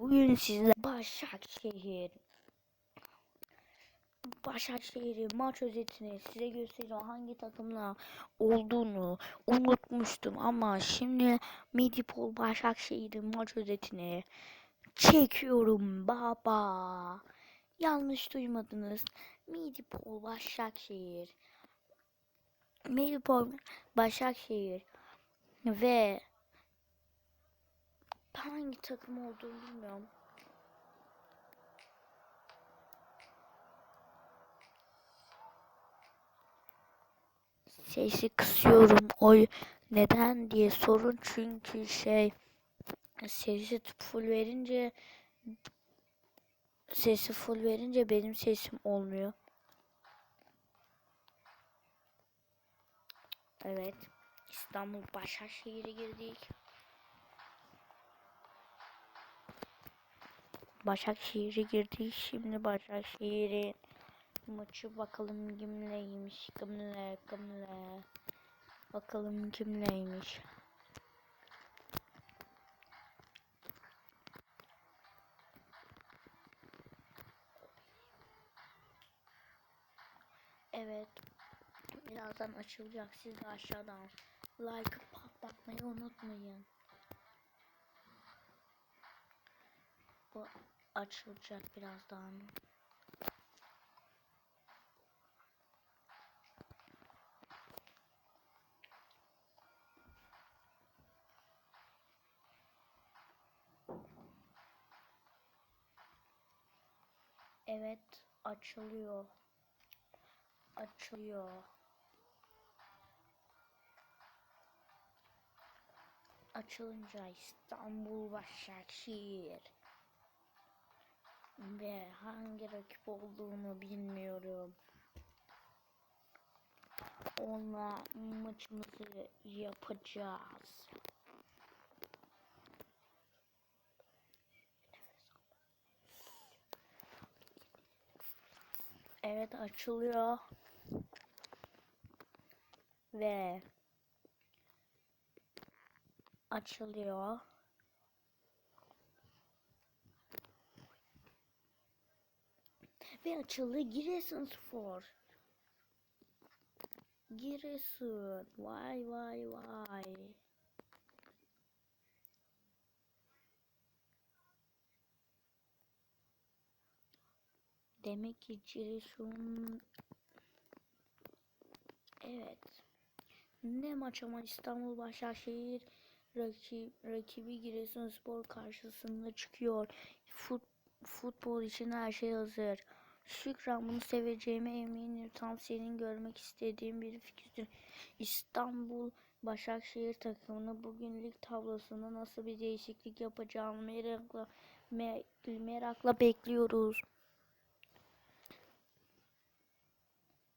Bugün sizle Başakşehir Başakşehir'in maç özetini size göstereceğim. Hangi takımla olduğunu unutmuştum ama şimdi Midipol Başakşehir'in maç özetini çekiyorum baba. Yanlış duymadınız. Midipol Başakşehir. Midipol Başakşehir ve hangi takım olduğunu bilmiyorum. Sesi kısıyorum. Oy neden diye sorun çünkü şey sesi full verince sesi full verince benim sesim olmuyor. Evet. İstanbul Başakşehir'e girdik. Başakşehir'e girdik. Şimdi Başakşehir'in maçı bakalım kimleymiş. Kimle kimle. Bakalım kimleymiş. Evet. Birazdan açılacak. Siz de aşağıdan like patlatmayı unutmayın. Bu açılacak birazdan. Evet açılıyor. Açılıyor. Açılınca İstanbul Başakşehir ve hangi rakip olduğunu bilmiyorum. Onunla maçımızı yapacağız. Evet açılıyor. Ve açılıyor. Ve açıldı Giresunspor. Giresun. Vay vay vay. Demek ki Giresun Evet. Ne maç ama İstanbul Başakşehir rakip, rakibi Giresunspor karşısında çıkıyor. Fut, futbol için her şey hazır. Şükran bunu seveceğime eminim. Tam senin görmek istediğim bir fikirdir. İstanbul Başakşehir takımını bugün lig tablosunda nasıl bir değişiklik yapacağımı merakla, me- merakla bekliyoruz.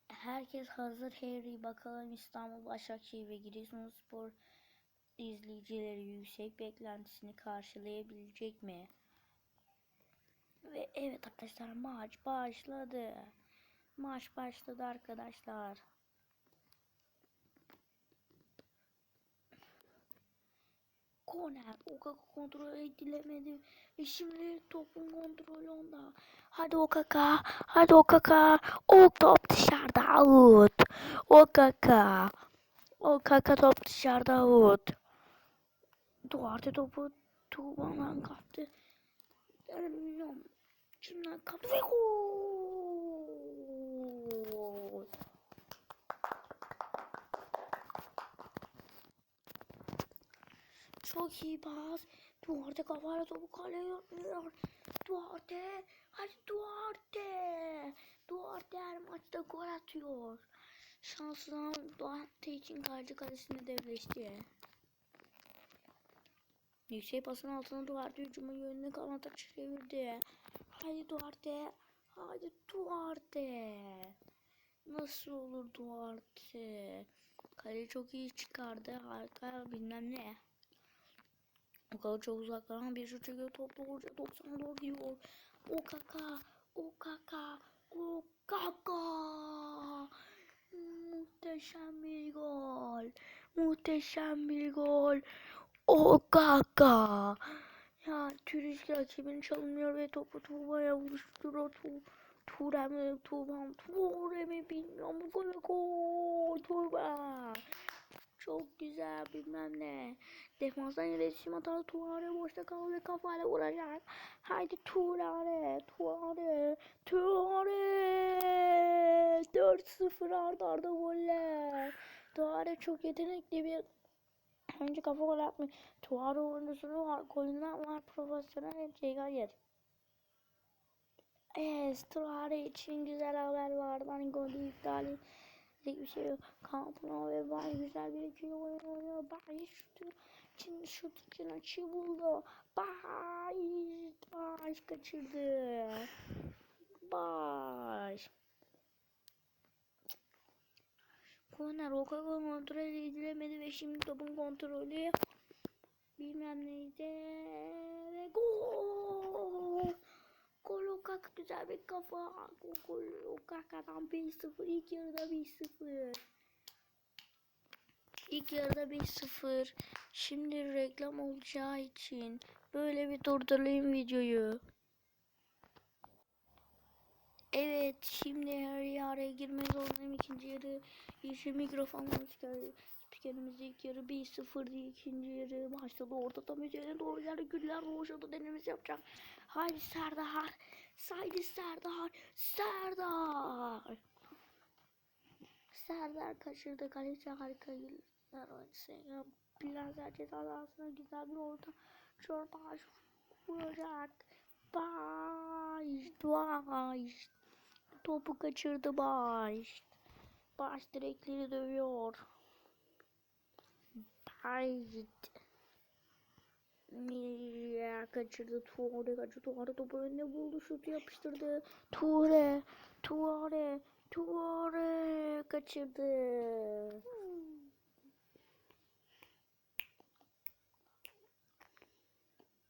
Herkes hazır Harry bakalım İstanbul Başakşehir ve Giresunspor izleyicileri yüksek beklentisini karşılayabilecek mi? Ve evet arkadaşlar maç başladı. Maç başladı arkadaşlar. Korner Okaka kontrol edilemedi. Ve şimdi topun kontrolü onda. Hadi Okaka. Hadi Okaka. O top dışarıda out. Okaka. Okaka top dışarıda out. Duarte topu Tuğban'dan kaptı. Bilmiyorum. Ve gol. Çok iyi pas. Duarte kafayla topu kaleye yapmıyor. Duarte. Hadi Duarte. Duarte her maçta gol atıyor. Şansına Duarte için kaleci kalesinde devleşti. Yüksek pasın altına Duarte hücumun yönüne kanata çevirdi. Haydi Duarte. Haydi Duarte. Nasıl olur Duarte? Kale çok iyi çıkardı. Harika bilmem ne. O kadar çok uzaklardan bir şut çekiyor. Top doğruca 90'a doğru gidiyor. O kaka. O kaka. O kaka. Muhteşem bir gol. Muhteşem bir gol. O kaka. Ya Türüç rakibini çalınıyor ve topu Tuğba'ya vuruşturuyor. Tu Tuğrem mi? Tuğba'm. Tuğrem mi bilmiyorum. Bu gol gol. Tuğba. Çok güzel bilmem ne. Defanstan iletişim hatalı Tuğare boşta kaldı kafayla vuracak. Haydi Tuğare. Tuğare. Tuğare. 4-0 arda arda goller. Tuğare çok yetenekli bir Önce kafa gol atmıyor. Tuğara oyuncusunu var. Golünden var. Profesyonel şey hayır. Evet. Tuğara için güzel haber vardı. Hani golü iptal edecek bir şey yok. Kampına ve Bay güzel bir ikili oyun oynuyor. Bay şutu için şut için açı buldu. Bay Bay kaçırdı. Bay. Korner Okaga kontrol edilemedi ve şimdi topun kontrolü bilmem neydi ve gol. Gol Okaka güzel bir kafa. Gol Okaka'dan 1-0 ilk yarıda 1-0. İlk yarıda 1-0. Şimdi reklam olacağı için böyle bir durdurayım videoyu. Evet şimdi her araya girmek zorundayım ikinci yarı yeşil mikrofonla çıkardı. Spikerimiz ilk yarı 1-0'dı ikinci yarı başladı orta tam üzerine doğru ileride güller roşada denemesi yapacak. Haydi Serdar. Haydi Serdar. Serdar. Serdar kaçırdı kaleci harika yıllar oynadı. Bilazer ceza sahasına güzel bir orta. Çorbaş vuracak. Baş, baş. Topu kaçırdı baş. Baş direkleri dövüyor. Baş. Ya kaçırdı Tuğre kaçırdı Tuğre topu önüne buldu şutu yapıştırdı Tuğre Tuğre Tuğre kaçırdı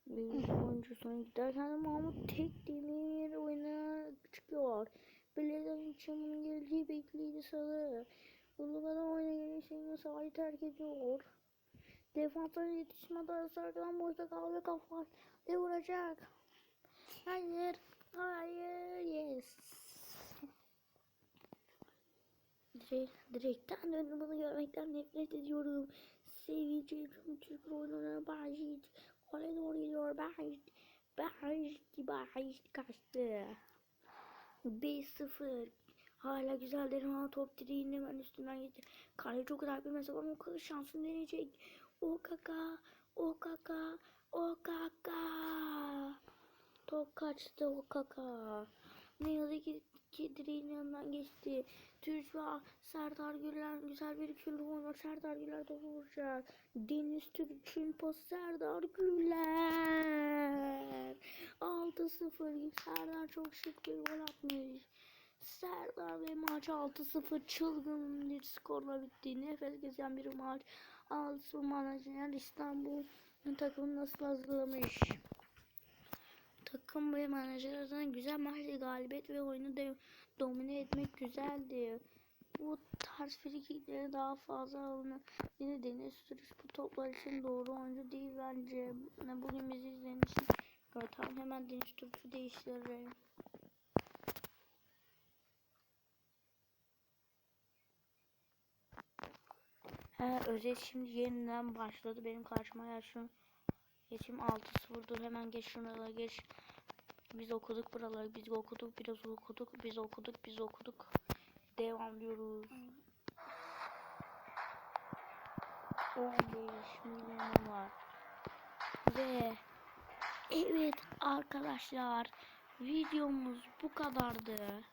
Bir oyuncusuna giderken de Mahmut tek demir oyuna çıkıyor. Belediyenin çamının geleceği bekliydi salı. Uluga'dan oyuna gelişini sahayı terk ediyor. Defanslar iletişim hatası arkadan boşta kaldı kafa ve vuracak. Hayır, hayır, yes. Direkt, direkten döndüm bunu görmekten nefret ediyorum. Seveceğim Türk oyununa Bahit. Oraya doğru gidiyor Bahit. Bahit, Bahit kaçtı. 5-0. Hala güzel deneme top direğinin hemen üstünden gitti. Kale çok güzel bir mesafe ama o kadar şansını deneyecek. O kaka, o kaka, o kaka. Top kaçtı o kaka. Ne yazık ki, ki yanından geçti. Türk ve Serdar Güler güzel bir ikili oynuyor. Serdar Güler topu vuracak. Deniz Türk'ün pası Serdar Güler. 6-0. Serdar çok şık bir gol atmış. Serdar ve maç 6-0 çılgın bir skorla bitti. Nefes kesen bir maç. 6 menajer İstanbul takımı nasıl hazırlamış? Takım ve menajerden güzel maçlı galibiyet ve oyunu de domine etmek güzeldi. Bu tarz frikikleri daha fazla alın. Yine Deniz Sürüş bu toplar için doğru oyuncu değil bence. Bugün bizi izleyen için tamam hemen Deniz Sürüş'ü değiştirelim. He, özet şimdi yeniden başladı. Benim karşıma ya geçim 6-0'dur. Hemen geç şuna geç. Biz okuduk buraları. Biz okuduk. Biraz okuduk. Biz okuduk. Biz okuduk. Devam diyoruz. 15 milyon var. Ve evet arkadaşlar videomuz bu kadardı.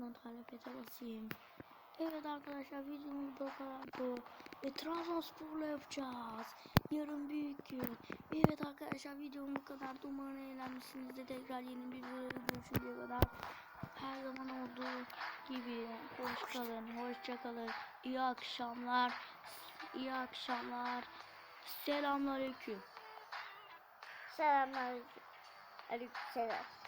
Lan talepete basayım. Evet arkadaşlar videomuz bu kadardı. Ve Trabzonspor'la yapacağız. Yarın büyük gün. Evet arkadaşlar videom bu kadar. Umarım eğlenmişsinizdir. Tekrar yeni bir videoda görüşünceye kadar. Her zaman olduğu gibi hoş kalın, hoşça kalın. İyi akşamlar. İyi akşamlar. Selamünaleyküm. Selamlar. Aleykümselam.